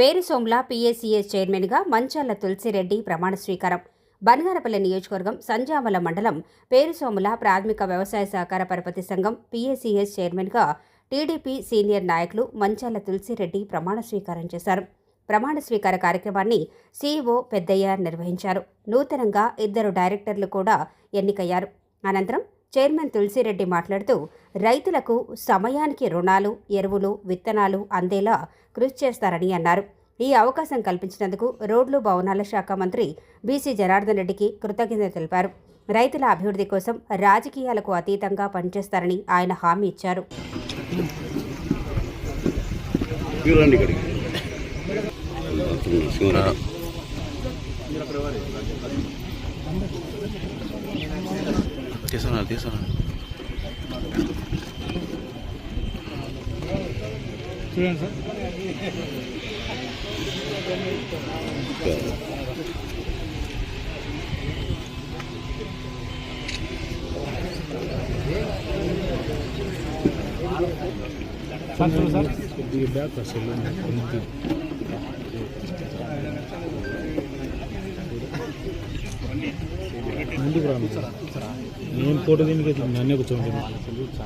పేరుసోమ్ల PACS చైర్మన్గా మంచాల తులసిరెడ్డి ప్రమాణ స్వీకారం. బనగారపల్లి నియోజకవర్గం సంజామల మండలం పేరుసోముల ప్రాథమిక వ్యవసాయ సహకార పరపతి సంఘం పీఏసీఎస్ చైర్మన్గా టీడీపీ సీనియర్ నాయకులు మంచాల తులసిరెడ్డి ప్రమాణ స్వీకారం చేశారు. ప్రమాణ స్వీకార కార్యక్రమాన్ని సీఈఓ పెద్దయ్య నిర్వహించారు. నూతనంగా ఇద్దరు డైరెక్టర్లు కూడా ఎన్నికయ్యారు. అనంతరం చైర్మన్ తులసిరెడ్డి మాట్లాడుతూ రైతులకు సమయానికి రుణాలు ఎరువులు విత్తనాలు అందేలా కృషి చేస్తారని అన్నారు. ఈ అవకాశం కల్పించినందుకు రోడ్లు భవనాల శాఖ మంత్రి బీసీ జనార్దన్ రెడ్డికి కృతజ్ఞత తెలిపారు. రైతుల అభివృద్ధి కోసం రాజకీయాలకు అతీతంగా పనిచేస్తారని ఆయన హామీ ఇచ్చారు. మీరు రండి ఇక్కడికి శివరాం తీసుకున్నాను తీసుకున్నాను ముందుకు రాను సార్ ఫోటో దీనికి నన్నే కూర్చోండి news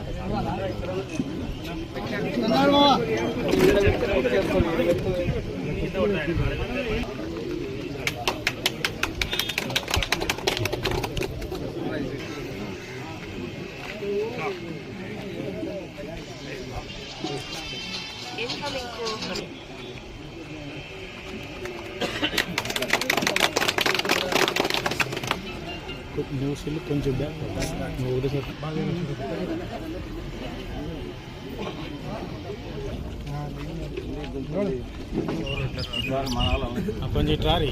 వెళ్ళి కొంచెం బ్యాక్ నువ్వు ఒకటేసారి ఆ, కొంచెం ఇటు రారి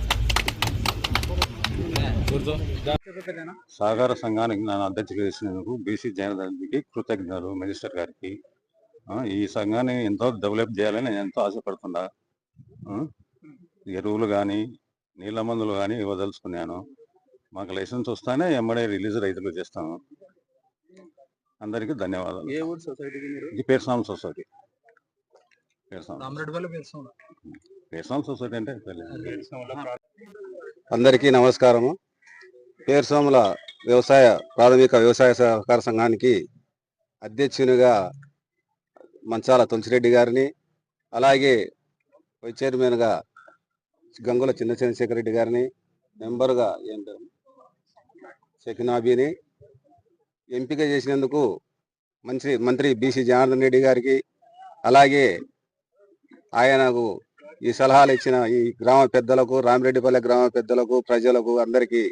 సహకార సంఘానికి నన్ను అధ్యక్షులు చేసినందుకు బీసీ జనదానికి కృతజ్ఞతలు మినిస్టర్ గారికి. ఈ సంఘాన్ని ఎంతో డెవలప్ చేయాలని నేను ఎంతో ఆశపడుతున్నా. ఎరువులు కానీ నీళ్ళ మందులు కానీ ఇవ్వదలుచుకున్నాను మాకు లైసెన్స్ వస్తానే ఎమ్మడే రిలీజ్ రైతులు చేస్తాను అందరికీ ధన్యవాదాలు. ఏ ఊరు సొసైటీకి మీరు? ఇది పేర్సాం సొసైటీ. పేర్సాం సొసైటీ అంటే. అందరికీ నమస్కారము. పేరుసోముల వ్యవసాయ ప్రాథమిక వ్యవసాయ సహకార సంఘానికి అధ్యక్షునిగా మంచాల తులసిరెడ్డి గారిని అలాగే వైస్ చైర్మన్గా గంగుల చిన్న చంద్రశేఖర్ రెడ్డి గారిని మెంబర్గా ఏం పేరు షకినాబీని ఎంపిక చేసినందుకు మంత్రి మంత్రి బీసీ జనార్దన్ రెడ్డి గారికి అలాగే ఆయనకు ఈ సలహాలు ఇచ్చిన ఈ గ్రామ పెద్దలకు రామిరెడ్డిపల్లె గ్రామ పెద్దలకు ప్రజలకు అందరికీ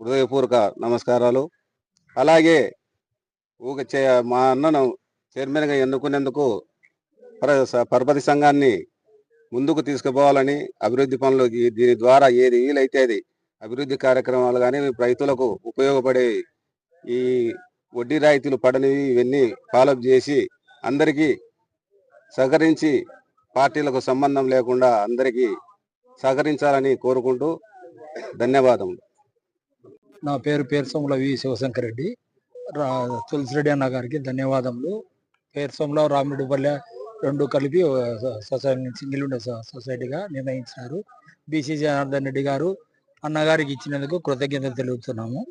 హృదయపూర్వక నమస్కారాలు. అలాగే ఊక చే మా అన్నను చైర్మన్గా ఎన్నుకునేందుకు పరపతి సంఘాన్ని ముందుకు తీసుకుపోవాలని అభివృద్ధి పనులు దీని ద్వారా ఏది వీలైతే అది అభివృద్ధి కార్యక్రమాలు కానీ రైతులకు ఉపయోగపడే ఈ వడ్డీ రాయితీలు పడనివి ఇవన్నీ ఫాలోఅప్ చేసి అందరికీ సహకరించి పార్టీలకు సంబంధం లేకుండా అందరికీ సహకరించాలని కోరుకుంటూ ధన్యవాదములు. నా పేరు పేరుసోముల వి శివశంకర్ రెడ్డి. రా తులసిరెడ్డి అన్న గారికి ధన్యవాదములు. పేరుసోముల రామిరెడ్డిపల్లె రెండు కలిపి సొసైటీ సింగిల్ ఉండే సొసైటీగా నిర్ణయించినారు. బీసీ జనార్దన్ రెడ్డి గారు అన్నగారికి ఇచ్చినందుకు కృతజ్ఞతలు తెలుపుతున్నాము.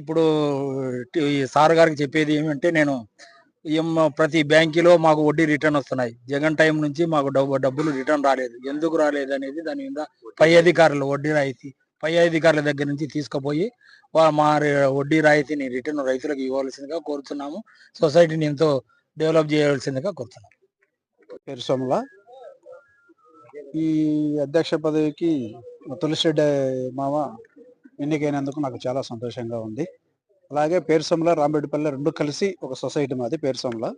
ఇప్పుడు సార్ గారికి చెప్పేది ఏమంటే నేను ప్రతి బ్యాంకులో మాకు వడ్డీ రిటర్న్ వస్తున్నాయి. జగన్ టైం నుంచి మాకు డబ్బు డబ్బులు రిటర్న్ రాలేదు. ఎందుకు రాలేదు అనేది దాని మీద పై అధికారులు వడ్డీ రాయితీ పై అధికారుల దగ్గర నుంచి తీసుకుపోయి మా వడ్డీ రాయితీని రిటర్న్ రైతులకు ఇవ్వాల్సిందిగా కోరుతున్నాము. సొసైటీని ఎంతో డెవలప్ చేయవలసిందిగా కోరుతున్నాము. పేరు సోమల ఈ అధ్యక్ష పదవికి తులసిరెడ్డి మామ ఎన్నికైనందుకు నాకు చాలా సంతోషంగా ఉంది. అలాగే పేరు రాంబెడ్డిపల్లె రెండు కలిసి ఒక సొసైటీ మాది పేరుసోమల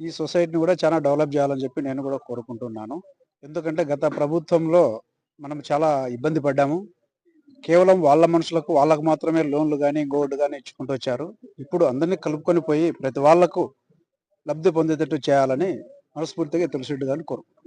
ఈ సొసైటీని కూడా చాలా డెవలప్ చేయాలని చెప్పి నేను కూడా కోరుకుంటున్నాను. ఎందుకంటే గత ప్రభుత్వంలో మనం చాలా ఇబ్బంది పడ్డాము. కేవలం వాళ్ళ మనుషులకు వాళ్ళకు మాత్రమే లోన్లు కానీ గోల్డ్ కానీ ఇచ్చుకుంటూ వచ్చారు. ఇప్పుడు అందరినీ కలుపుకొని పోయి ప్రతి వాళ్ళకు లబ్ధి పొందేటట్టు చేయాలని మనస్ఫూర్తిగా తులసిరెడ్డి గారిని కోరుకుంటున్నాను.